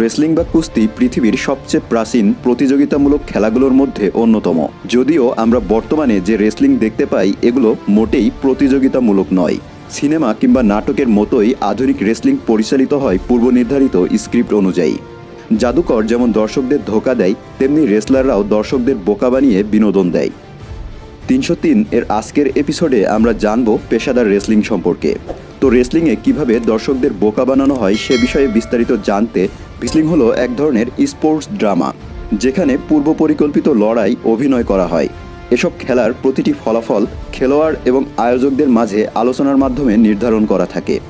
Wrestling বা কুস্তি পৃথিবীর সবচেয়ে প্রাচীন প্রতিযোগিতামূলক খেলাগুলোর মধ্যে অন্যতম। যদিও আমরা বর্তমানে যে রেসলিং দেখতে পাই, এগুলো মোটেই প্রতিযোগিতামূলক নয়। সিনেমা কিংবা নাটকের মতোই আধুনিক রেসলিং পরিচালিত হয় পূর্বনির্ধারিত স্ক্রিপ্ট অনুযায়ী। জাদুকর যেমন দর্শকদের ধোকা দেয়, তেমনি রেসলাররাও দর্শকদের বোকা বানিয়ে বিনোদন দেয়। তিনশো তিন এর আজকের এপিসোডে আমরা জানব পেশাদার রেসলিং সম্পর্কে। তো রেসলিংয়ে কীভাবে দর্শকদের বোকা বানানো হয় সে বিষয়ে বিস্তারিত জানতে রেসলিং হলো এক ধরনের স্পোর্টস ড্রামা যেখানে পূর্ব পরিকল্পিত লড়াই অভিনয় করা হয়। এসব খেলার প্রতিটি ফলাফল খেলোয়াড় এবং আয়োজকদের মাঝে আলোচনার মাধ্যমে নির্ধারণ করা থাকে।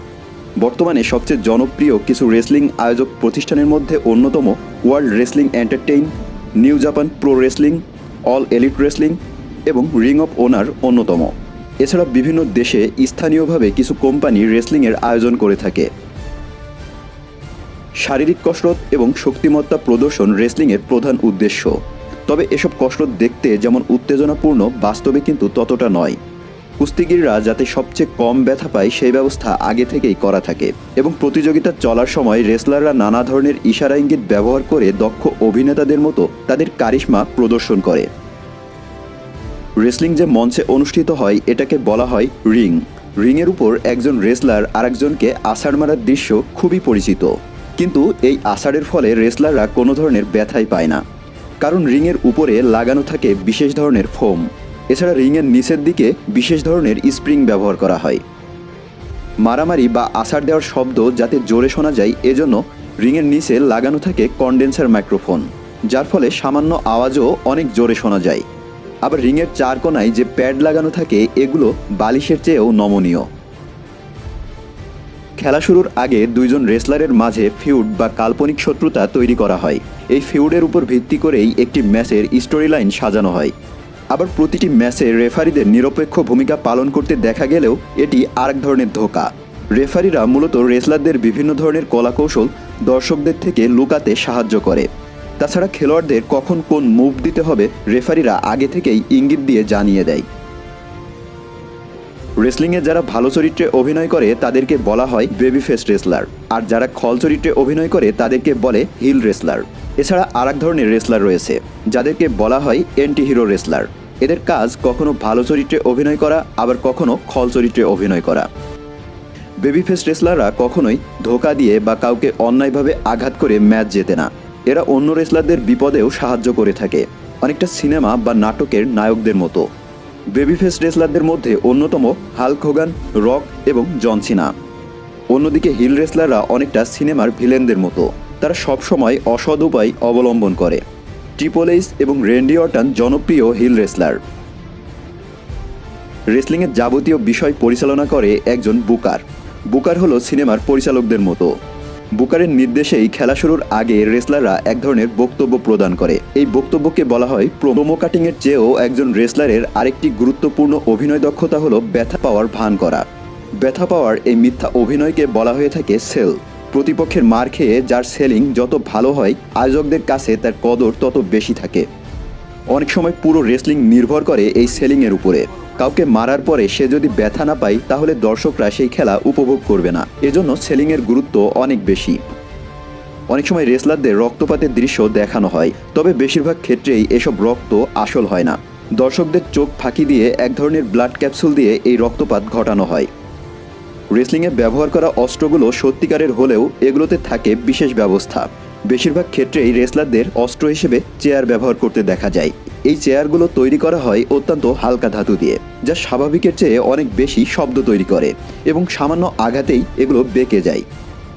বর্তমানে সবচেয়ে জনপ্রিয় কিছু রেসলিং আয়োজক প্রতিষ্ঠানের মধ্যে অন্যতম world wrestling entertain new Japan pro wrestling all elite wrestling এবং রিং অফ ওনার অন্যতম। এছাড়া বিভিন্ন দেশে স্থানীয়ভাবে কিছু কোম্পানি রেসলিংয়ের আয়োজন করে থাকে। শারীরিক কসরত এবং শক্তিমত্তা প্রদর্শন রেসলিংয়ের প্রধান উদ্দেশ্য। তবে এসব কসরত দেখতে যেমন উত্তেজনাপূর্ণ, বাস্তবে কিন্তু ততটা নয়। কুস্তিগিররা যাতে সবচেয়ে কম ব্যথা পায় সেই ব্যবস্থা আগে থেকেই করা থাকে এবং প্রতিযোগিতা চলার সময় রেসলাররা নানা ধরনের ইশারা ইঙ্গিত ব্যবহার করে দক্ষ অভিনেতাদের মতো তাদের কারিশমা প্রদর্শন করে। রেসলিং যে মঞ্চে অনুষ্ঠিত হয়, এটাকে বলা হয় রিং। রিংয়ের উপর একজন রেসলার আরেকজনকে আষাঢ় মারার দৃশ্য খুবই পরিচিত। কিন্তু এই আষাঢ়ের ফলে রেসলাররা কোনো ধরনের ব্যথাই পায় না। কারণ রিংয়ের উপরে লাগানো থাকে বিশেষ ধরনের ফোম। এছাড়া রিংয়ের নিচের দিকে বিশেষ ধরনের স্প্রিং ব্যবহার করা হয়। মারামারি বা আছাড় দেওয়ার শব্দ যাতে জোরে শোনা যায়, এজন্য রিংয়ের নিচে লাগানো থাকে কন্ডেন্সার মাইক্রোফোন, যার ফলে সামান্য আওয়াজও অনেক জোরে শোনা যায়। আবার রিংয়ের চার কোনায় যে প্যাড লাগানো থাকে, এগুলো বালিশের চেয়েও নমনীয়। খেলা শুরুর আগে দুইজন রেসলারের মাঝে ফিউড বা কাল্পনিক শত্রুতা তৈরি করা হয়। এই ফিউডের উপর ভিত্তি করেই একটি ম্যাচের স্টোরি লাইন সাজানো হয়। আবার প্রতিটি ম্যাচে রেফারিদের নিরপেক্ষ ভূমিকা পালন করতে দেখা গেলেও এটি আরেক ধরনের ধোকা। রেফারিরা মূলত রেসলারদের বিভিন্ন ধরনের কলাকৌশল দর্শকদের থেকে লুকাতে সাহায্য করে। তাছাড়া খেলোয়াড়দের কখন কোন মুভ দিতে হবে রেফারিরা আগে থেকেই ইঙ্গিত দিয়ে জানিয়ে দেয়। রেসলিংয়ে যারা ভালো চরিত্রে অভিনয় করে, তাদেরকে বলা হয় বেবি ফেস রেসলার আর যারা খল চরিত্রে অভিনয় করে, তাদেরকে বলে হিল রেসলার এছাড়া আর এক ধরনের রেসলার রয়েছে, যাদেরকে বলা হয় অ্যান্টি হিরো রেসলার এদের কাজ কখনো ভালো চরিত্রে অভিনয় করা, আবার কখনো খল চরিত্রে অভিনয় করা। বেবি ফেস রেসলাররা কখনোই ধোকা দিয়ে বা কাউকে অন্যায়ভাবে আঘাত করে ম্যাচ জেতে না। এরা অন্য রেসলারদের বিপদেও সাহায্য করে থাকে। অনেকটা সিনেমা বা নাটকের নায়কদের মতো। বেবিফেস রেসলারদের মধ্যে অন্যতম হাল্ক হোগান রক এবং জনসিনা অন্যদিকে হিল রেসলাররা অনেকটা সিনেমার ভিলেনদের মতো। তারা সবসময় অসৎ উপায় অবলম্বন করে। ট্রিপল এইচ এবং রেন্ডি অর্টান জনপ্রিয় হিল রেসলার রেসলিংয়ের যাবতীয় বিষয় পরিচালনা করে একজন বুকার বুকার হলো সিনেমার পরিচালকদের মতো। বুকারের নির্দেশেই খেলা শুরুর আগে রেসলাররা এক ধরনের বক্তব্য প্রদান করে। এই বক্তব্যকে বলা হয় প্রোমো কাটিংয়ের চেয়েও একজন রেসলারের আরেকটি গুরুত্বপূর্ণ অভিনয় দক্ষতা হলো ব্যথা পাওয়ার ভান করা। ব্যথা পাওয়ার এই মিথ্যা অভিনয়কে বলা হয়ে থাকে সেল। প্রতিপক্ষের মার খেয়ে যার সেলিং যত ভালো হয়, আয়োজকদের কাছে তার কদর তত বেশি থাকে। অনেক সময় পুরো রেসলিং নির্ভর করে এই সেলিংয়ের উপরে। কাউকে মারার পরে সে যদি ব্যথা না পায়, তাহলে দর্শকরা সেই খেলা উপভোগ করবে না। এজন্য সেলিংয়ের গুরুত্ব অনেক বেশি। অনেক সময় রেসলারদের রক্তপাতের দৃশ্য দেখানো হয়, তবে বেশিরভাগ ক্ষেত্রেই এসব রক্ত আসল হয় না। দর্শকদের চোখ ফাঁকি দিয়ে এক ধরনের ব্লাড ক্যাপসুল দিয়ে এই রক্তপাত ঘটানো হয়। রেসলিংয়ে ব্যবহার করা অস্ত্রগুলো সত্যিকারের হলেও এগুলোতে থাকে বিশেষ ব্যবস্থা। বেশিরভাগ ক্ষেত্রেই রেসলারদের অস্ত্র হিসেবে চেয়ার ব্যবহার করতে দেখা যায়। এই চেয়ারগুলো তৈরি করা হয় অত্যন্ত হালকা ধাতু দিয়ে, যা স্বাভাবিকের চেয়ে অনেক বেশি শব্দ তৈরি করে এবং সামান্য আঘাতেই এগুলো বেঁকে যায়।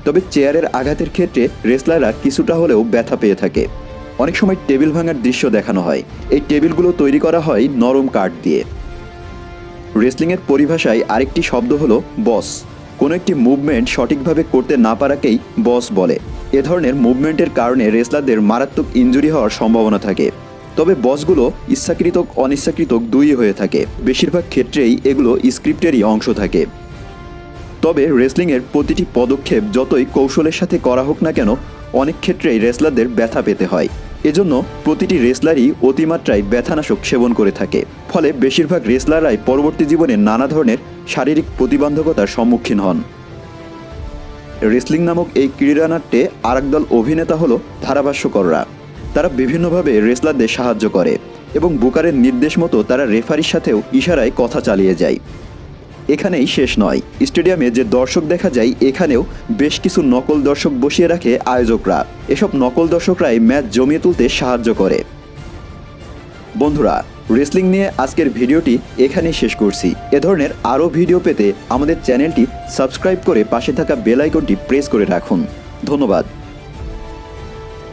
তবে চেয়ারের আঘাতের ক্ষেত্রে রেসলাররা কিছুটা হলেও ব্যথা পেয়ে থাকে। অনেক সময় টেবিল ভাঙার দৃশ্য দেখানো হয়। এই টেবিলগুলো তৈরি করা হয় নরম কাঠ দিয়ে। রেসলিংয়ের পরিভাষায় আরেকটি শব্দ হলো বস। কোনো একটি মুভমেন্ট সঠিকভাবে করতে না পারাকেই বস বলে। এ ধরনের মুভমেন্টের কারণে রেসলারদের মারাত্মক ইঞ্জুরি হওয়ার সম্ভাবনা থাকে। তবে বসগুলো ইচ্ছাকৃত অনিচ্ছাকৃত দুই হয়ে থাকে। বেশিরভাগ ক্ষেত্রেই এগুলো স্ক্রিপ্টেরই অংশ থাকে। তবে রেসলিংয়ের প্রতিটি পদক্ষেপ যতই কৌশলের সাথে করা হোক না কেন, অনেক ক্ষেত্রেই রেসলারদের ব্যথা পেতে হয়। এজন্য প্রতিটি রেসলারই অতিমাত্রায় ব্যথানাশক সেবন করে থাকে। ফলে বেশিরভাগ রেসলাররাই পরবর্তী জীবনে নানা ধরনের শারীরিক প্রতিবন্ধকতার সম্মুখীন হন। রেসলিং নামক এই ক্রীড়ানাট্যে আরেক দল অভিনেতা হল ধারাভাষ্যকররা। তারা বিভিন্নভাবে রেসলারদের সাহায্য করে এবং বুকারের নির্দেশ মতো তারা রেফারির সাথেও ইশারায় কথা চালিয়ে যায়। এখানেই শেষ নয়। স্টেডিয়ামে যে দর্শক দেখা যায়, এখানেও বেশ কিছু নকল দর্শক বসিয়ে রাখে আয়োজকরা। এসব নকল দর্শকরাই ম্যাচ জমিয়ে তুলতে সাহায্য করে। বন্ধুরা রেসলিং নিয়ে আজকের ভিডিওটি এখানেই শেষ করছি। এ ধরনের আরও ভিডিও পেতে আমাদের চ্যানেলটি সাবস্ক্রাইব করে পাশে থাকা বেল আইকনটি প্রেস করে রাখুন। ধন্যবাদ।